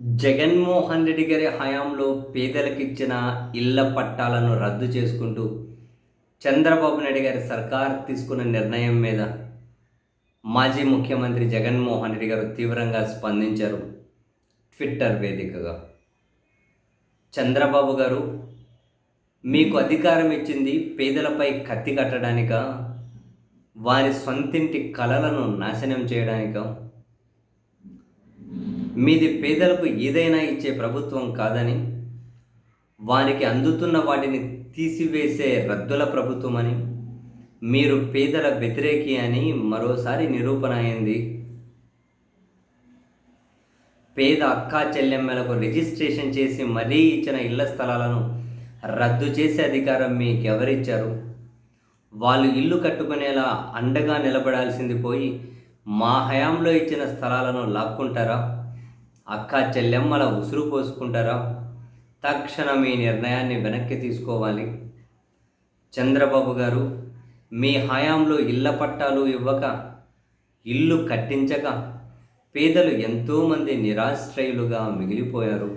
జగన్మోహన్ రెడ్డి గారి హయాంలో పేదలకిచ్చిన ఇళ్ళ పట్టాలను రద్దు చేసుకుంటూ చంద్రబాబు నాయుడు గారి సర్కార్ తీసుకున్న నిర్ణయం మీద మాజీ ముఖ్యమంత్రి జగన్మోహన్ రెడ్డి గారు తీవ్రంగా స్పందించారు ట్విట్టర్ వేదికగా. చంద్రబాబు గారు మీకు అధికారం ఇచ్చింది పేదలపై కత్తి కట్టడానిక? వారి సొంతింటి కలలను నాశనం చేయడానిక? మీది పేదలకు ఏదైనా ఇచ్చే ప్రభుత్వం కాదని వారికి అందుతున్న వాటిని తీసివేసే రద్దుల ప్రభుత్వం అని మీరు పేదల వ్యతిరేకి అని మరోసారి నిరూపణ అయింది. పేద అక్కా చెల్లెమ్మలకు రిజిస్ట్రేషన్ చేసి మరీ ఇచ్చిన ఇళ్ళ స్థలాలను రద్దు చేసే అధికారం మీకు ఎవరిచ్చారు వాళ్ళు ఇల్లు కట్టుకునేలా అండగా నిలబడాల్సింది పోయి మా హయాంలో ఇచ్చిన స్థలాలను లాక్కుంటారా? అక్క చెల్లెమ్మల ఉసురు పోసుకుంటారా? తక్షణం ఈ నిర్ణయాన్ని వెనక్కి తీసుకోవాలి. చంద్రబాబు గారు మీ హయాంలో ఇళ్ళ పట్టాలు ఇవ్వక ఇల్లు కట్టించక పేదలు ఎంతోమంది నిరాశ్రయులుగా మిగిలిపోయారు.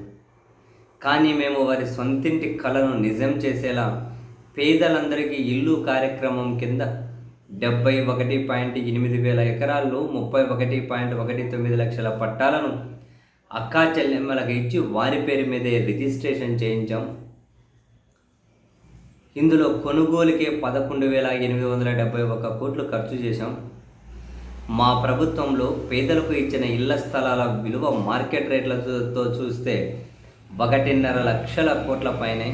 కానీ మేము వారి సొంతింటి కళను నిజం చేసేలా పేదలందరికీ ఇల్లు కార్యక్రమం కింద డెబ్బై ఒకటి పాయింట్ ఎనిమిది వేల ఎకరాల్లో ముప్పై ఒకటి పాయింట్ ఒకటి తొమ్మిది లక్షల పట్టాలను అక్కా చెల్లెమ్మలకు ఇచ్చి వారి పేరు మీదే రిజిస్ట్రేషన్ చేయించాం. ఇందులో కొనుగోలుకే పదకొండు వేల ఎనిమిది వందల డెబ్బై ఒక కోట్లు ఖర్చు చేశాం. మా ప్రభుత్వంలో పేదలకు ఇచ్చిన ఇళ్ళ స్థలాల విలువ మార్కెట్ రేట్లతో చూస్తే ఒకటిన్నర లక్షల కోట్ల పైనే.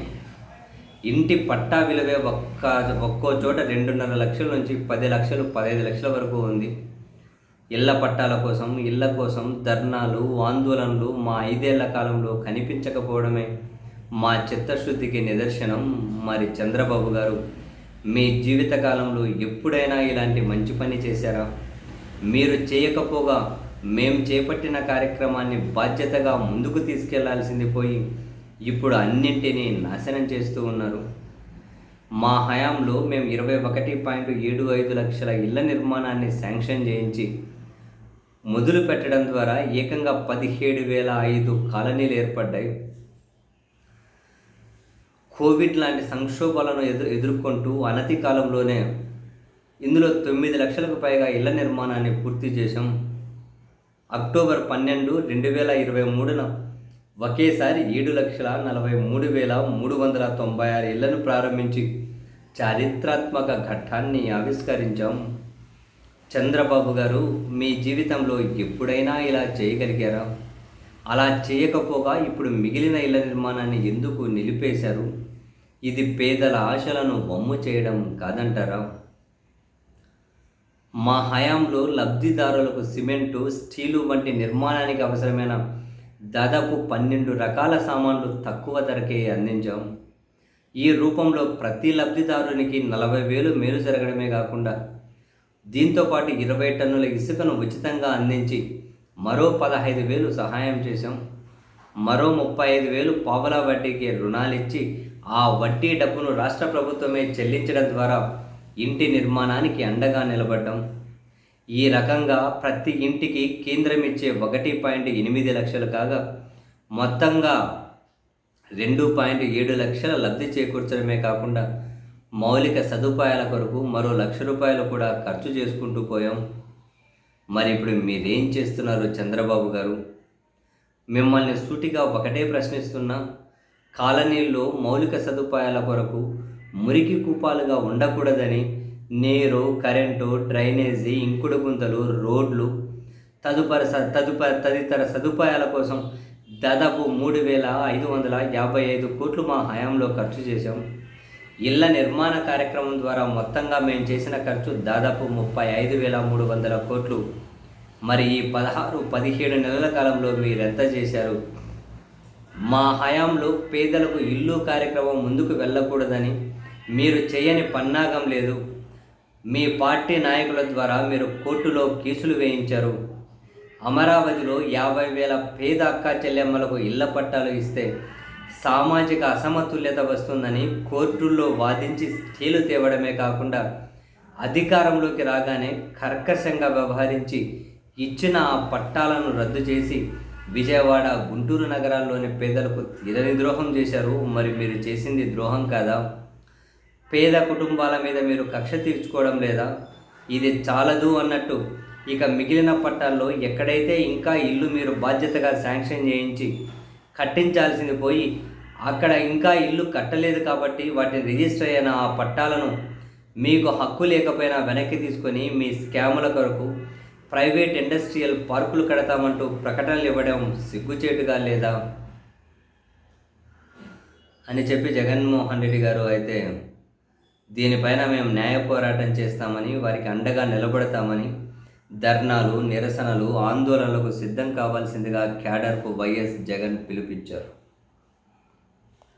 ఇంటి పట్టా విలువే ఒక్క ఒక్కో చోట రెండున్నర లక్షల నుంచి పది లక్షలు పదహైదు లక్షల వరకు ఉంది. ఇళ్ళ పట్టాల కోసం ఇళ్ళ కోసం ధర్నాలు ఆందోళనలు మా ఐదేళ్ళ కాలంలో కనిపించకపోవడమే. మా చిత్తశుద్ధికి నిదర్శనం మరి చంద్రబాబు గారు. మీ జీవితకాలంలో ఎప్పుడైనా ఇలాంటి మంచి పని చేశారా? మీరు చేయకపోగా మేం చేపట్టిన కార్యక్రమాన్ని బాధ్యతగా ముందుకు తీసుకెళ్ళాల్సింది పోయి ఇప్పుడు అన్నింటినీ నాశనం చేస్తూ ఉన్నారు. మా హయాంలో మేము ఇరవై ఒకటి పాయింట్ ఏడు ఐదు లక్షల ఇళ్ళ నిర్మాణాన్ని శాంక్షన్ చేయించి మొదలు పెట్టడం ద్వారా ఏకంగా పదిహేడు వేల ఐదు కాలనీలు ఏర్పడ్డాయి. కోవిడ్ లాంటి సంక్షోభాలను ఎదురు ఎదుర్కొంటూ అనతి కాలంలోనే ఇందులో తొమ్మిది లక్షలకు పైగా ఇళ్ళ నిర్మాణాన్ని పూర్తి చేశాం. అక్టోబర్ పన్నెండు రెండు వేల ఇరవై మూడున ఒకేసారి ఏడు లక్షల నలభై మూడు వేల మూడు వందల తొంభై ఆరు ఇళ్ళను ప్రారంభించి చారిత్రాత్మక ఘట్టాన్ని ఆవిష్కరించాం. చంద్రబాబు గారు మీ జీవితంలో ఎప్పుడైనా ఇలా చేయగలిగారా? అలా చేయకపోగా ఇప్పుడు మిగిలిన ఇళ్ళ నిర్మాణాన్ని ఎందుకు నిలిపేశారు? ఇది పేదల ఆశలను బొమ్ము చేయడం కాదంటారా? మా హయాంలో లబ్ధిదారులకు సిమెంటు స్టీలు వంటి నిర్మాణానికి అవసరమైన దాదాపు పన్నెండు రకాల సామాన్లు తక్కువ ధరకే అందించాం. ఈ రూపంలో ప్రతి లబ్ధిదారునికి నలభై వేలు మేలు జరగడమే కాకుండా దీంతోపాటు ఇరవై టన్నుల ఇసుకను ఉచితంగా అందించి మరో పదహైదు వేలు సహాయం చేశాం. మరో ముప్పై ఐదు వేలు పావలా వడ్డీకి రుణాలిచ్చి ఆ వడ్డీ డబ్బును రాష్ట్ర ప్రభుత్వమే చెల్లించడం ద్వారా ఇంటి నిర్మాణానికి అండగా నిలబడ్డం. ఈ రకంగా ప్రతి ఇంటికి కేంద్రం ఇచ్చే ఒకటి పాయింట్ ఎనిమిది లక్షలు కాగా మొత్తంగా రెండు పాయింట్ ఏడు లక్షల లబ్ధి చేకూర్చడమే కాకుండా మౌలిక సదుపాయాల కొరకు మరో లక్ష రూపాయలు కూడా ఖర్చు చేసుకుంటూ పోయాం. మరి ఇప్పుడు మీరేం చేస్తున్నారు చంద్రబాబు గారు? మిమ్మల్ని సూటిగా ఒకటే ప్రశ్నిస్తున్నా కాలనీల్లో మౌలిక సదుపాయాల కొరకు మురికి కూపాలుగా ఉండకూడదని నీరు కరెంటు డ్రైనేజీ ఇంకుడు గుంతలు రోడ్లు తదుపరి స తదుపరి తదితర సదుపాయాల కోసం దాదాపు మూడు వేల ఐదు వందల యాభై ఐదు కోట్లు మా హయాంలో ఖర్చు చేశాం. ఇళ్ళ నిర్మాణ కార్యక్రమం ద్వారా మొత్తంగా మేము చేసిన ఖర్చు దాదాపు ముప్పై ఐదు వేల మూడు వందల కోట్లు. మరి ఈ పదహారు పదిహేడు నెలల కాలంలో మీరు ఎంత చేశారు? మా హయాంలో పేదలకు ఇల్లు కార్యక్రమం ముందుకు వెళ్ళకూడదని మీరు చేయని పన్నాగం లేదు. మీ పార్టీ నాయకుల ద్వారా మీరు కోర్టులో కేసులు వేయించారు. అమరావతిలో యాభై వేల పేద అక్క చెల్లెమ్మలకు ఇళ్ళ పట్టాలు ఇస్తే సామాజిక అసమతుల్యత వస్తుందని కోర్టుల్లో వాదించి స్టీలు తేవడమే కాకుండా అధికారంలోకి రాగానే కర్కశంగా వ్యవహరించి ఇచ్చిన ఆ పట్టాలను రద్దు చేసి విజయవాడ గుంటూరు నగరాల్లోని పేదలకు తీరని ద్రోహం చేశారు. మరి మీరు చేసింది ద్రోహం కాదా? పేద కుటుంబాల మీద మీరు కక్ష తీర్చుకోవడం లేదా? ఇది చాలదు అన్నట్టు ఇక మిగిలిన పట్టాల్లో ఎక్కడైతే ఇంకా ఇల్లు మీరు బాధ్యతగా శాంక్షన్ చేయించి కట్టించాల్సింది పోయి అక్కడ ఇంకా ఇల్లు కట్టలేదు కాబట్టి వాటిని రిజిస్టర్ అయిన ఆ పట్టాలను మీకు హక్కు లేకపోయినా వెనక్కి తీసుకొని మీ స్కాముల కొరకు ప్రైవేట్ ఇండస్ట్రియల్ పార్కులు కడతామంటూ ప్రకటనలు ఇవ్వడం సిగ్గుచేటుగా లేదా? అని చెప్పి జగన్మోహన్ రెడ్డి గారు అయితే దీనిపైన మేము న్యాయ పోరాటం చేస్తామని వారికి అండగా నిలబడతామని ధర్నాలు నిరసనలు ఆందోళనలకు సిద్ధం కావాల్సిందిగా క్యాడర్కు వైఎస్ జగన్ పిలుపిచ్చారు